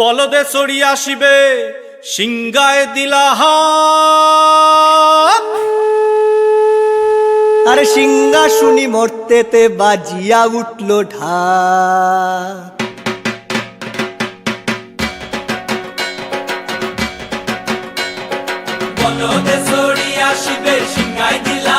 বলদে চড়ি আসিবে সিংগায় দিলা আরে সিংহাসুনি মর্তেতে বাজিয়া উঠল ঢাক। বলদে চড়ি আসিবে সিংগায় দিলা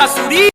Assuria